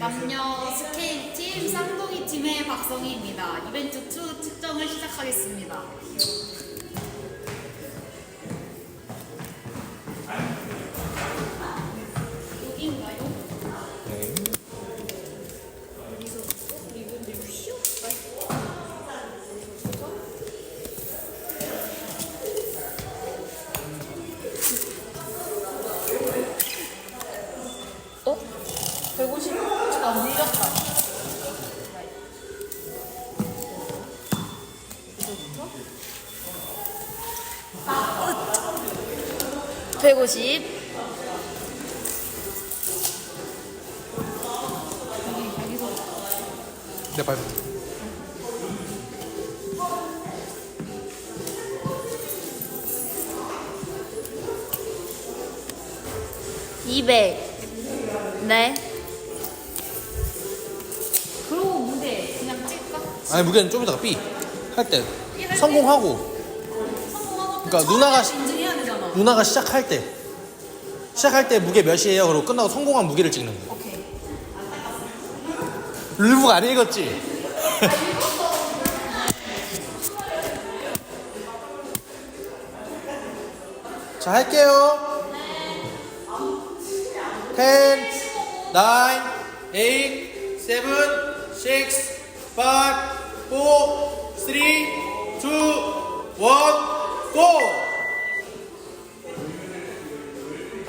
남녀 스케이트 팀 쌍둥이 팀의 박성희입니다. 이벤트 2 측정을 시작하겠습니다. 150. 여기, 여기서 내 발. 이백. 네. 그러고 무대 그냥 찍까? 아니 무게는 좀 이따가 B 할 때 성공하고 성공하고 그러니까 누나가 되잖아. 누나가 시작할 때 시작할 때 무게 몇이에요? 그리고 끝나고 성공한 무게를 찍는 거. 오케이. 룰북 안 읽었지? 자 할게요. 10, 9, 8, 7, 6, 5, 4, 3, 2, 1, GO!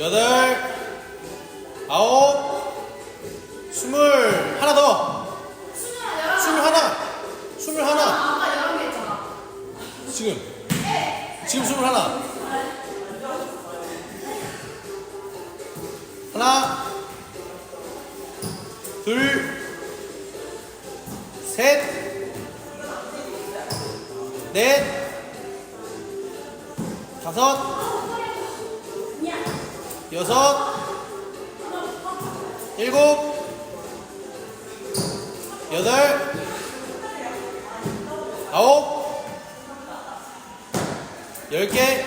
여덟, 아홉, 스물 하나 더. 스물 하나. 스물 하나. 아까 여러 개 했잖아. 지금. 지금 스물 하나. 하나, 둘, 셋, 넷, 다섯, 여섯, 일곱, 여덟, 아홉, 열 개,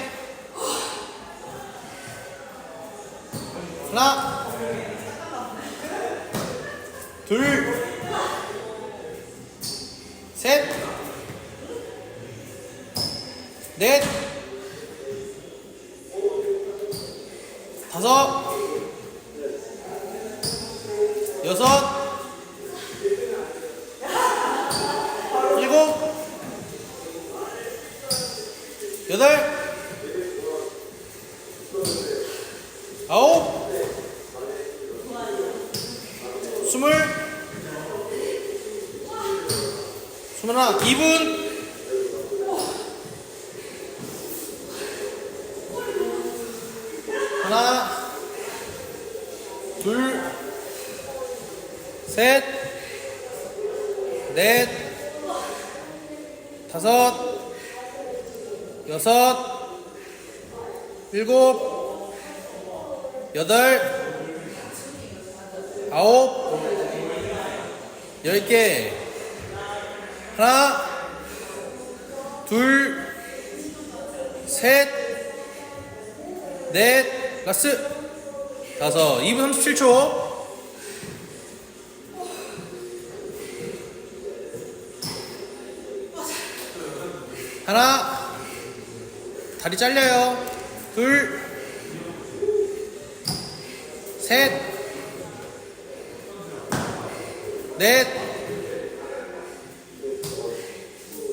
하나, 둘, 셋, 넷, 다섯, 여섯, 일곱, 여덟, 아홉, 스물, 스물하나, 2분, 하나, 둘, 셋, 넷, 다섯, 여섯, 일곱, 여덟, 아홉, 열 개. 하나, 둘, 셋, 넷, 라스, 다섯, 2분 37초. 하나, 다리 잘려요. 둘, 셋, 넷,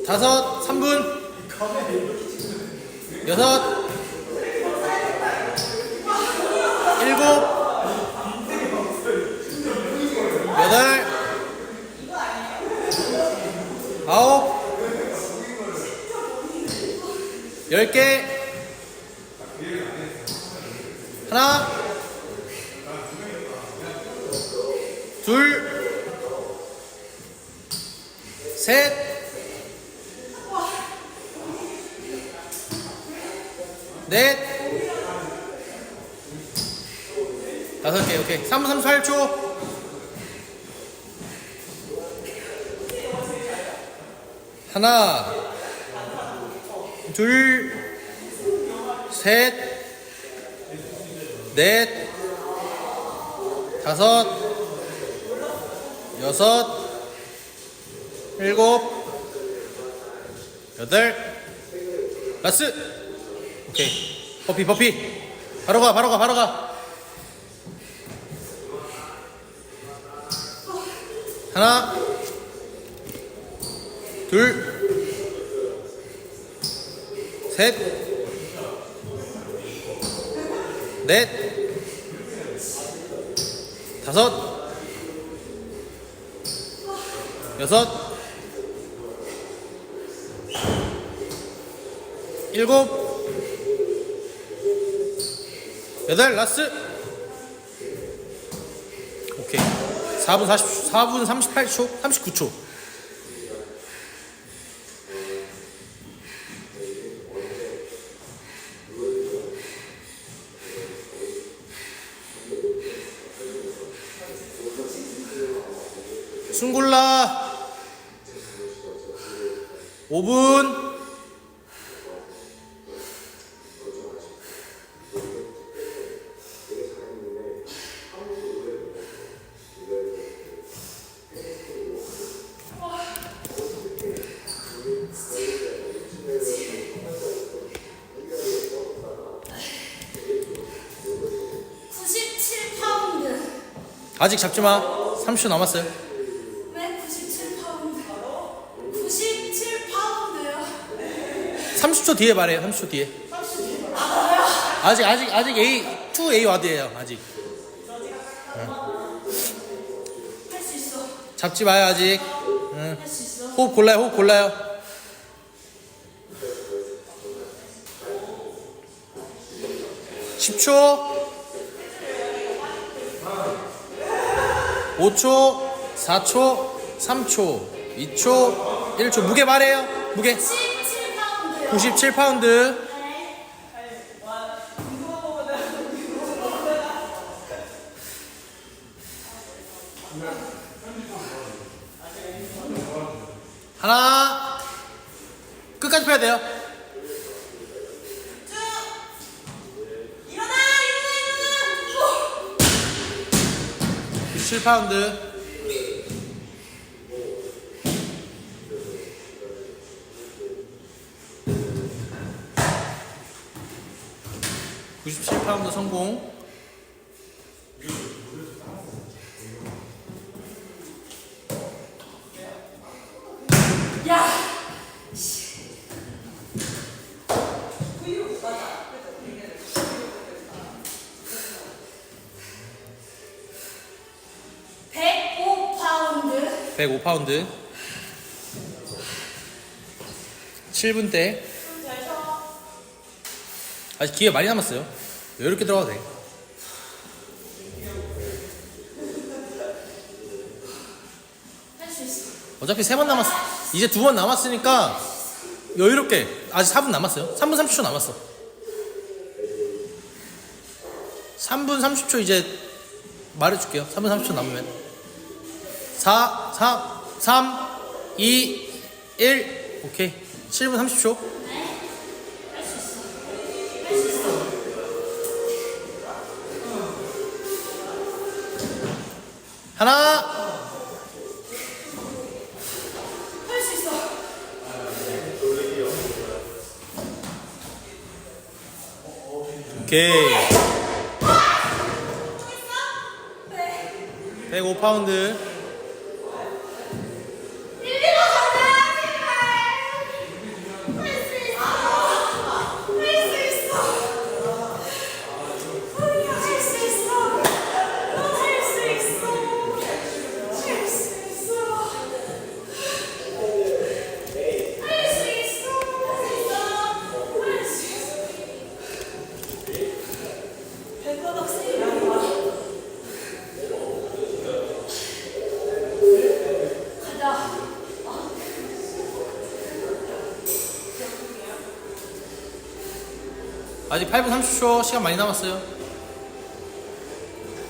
다섯, 3분, 여섯, 일곱, 10개. 하나. 둘셋넷. 다섯 개 오케이. 3 3 8초. 하나. 둘, 셋, 넷, 다섯, 여섯, 일곱, 여덟, 라스. 오케이. 버피, 버피. 바로 가, 바로 가, 바로 가. 하나, 둘, 셋, 넷, 다섯, 여섯, 일곱, 여덟, 라스. 오케이. 4분 40, 4분 38초, 39초. 순골라. 5분. 아직 잡지 마. 30초 남았어요 30초 뒤에 말해요 30초 뒤에. 아직 아직 아직 A 2A 와드예요 아직. 잡지 마요 아직. 응. 호흡 골라요 호흡 골라요. 10초. 5초 4초 3초 2초 1초. 무게 말해요 무게 97파운드요. 97파운드 하나 끝까지 펴야 돼요 일어나, 일어나, 일어나! 97파운드 (97파운드) 성공. 야! (105파운드) 105파운드. 7분 대. 아직 기회 많이 남았어요 이렇게 들어가도 돼? 어차피 세 번 남았어 이제 두 번 남았으니까 여유롭게 아직 4분 남았어요. 3분 30초 남았어. 3분 30초 이제 말해줄게요. 3분 30초 남으면. 4 3 3 2 1 오케이. 7분 30초 하나. 할 수 있어. 오케이. 105파운드 아직 8분 30초 시간 많이 남았어요.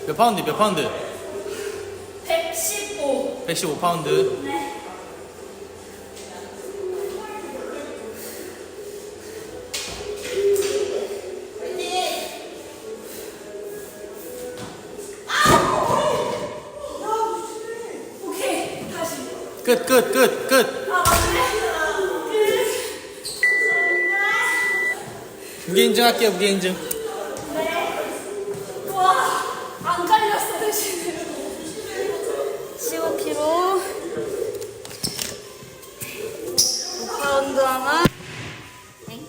몇 파운드? 몇 파운드? 115. 115 파운드. 네. 무게 인증 할게요, 무게 인증. 네. 와, 안 갈렸어, 대신에 15kg. 5파운드 하나. 엥?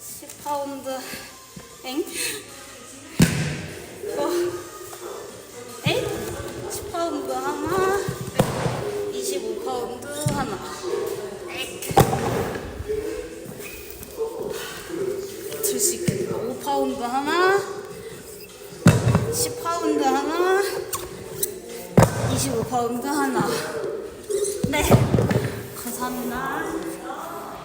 10파운드. 엥? 건강 하나.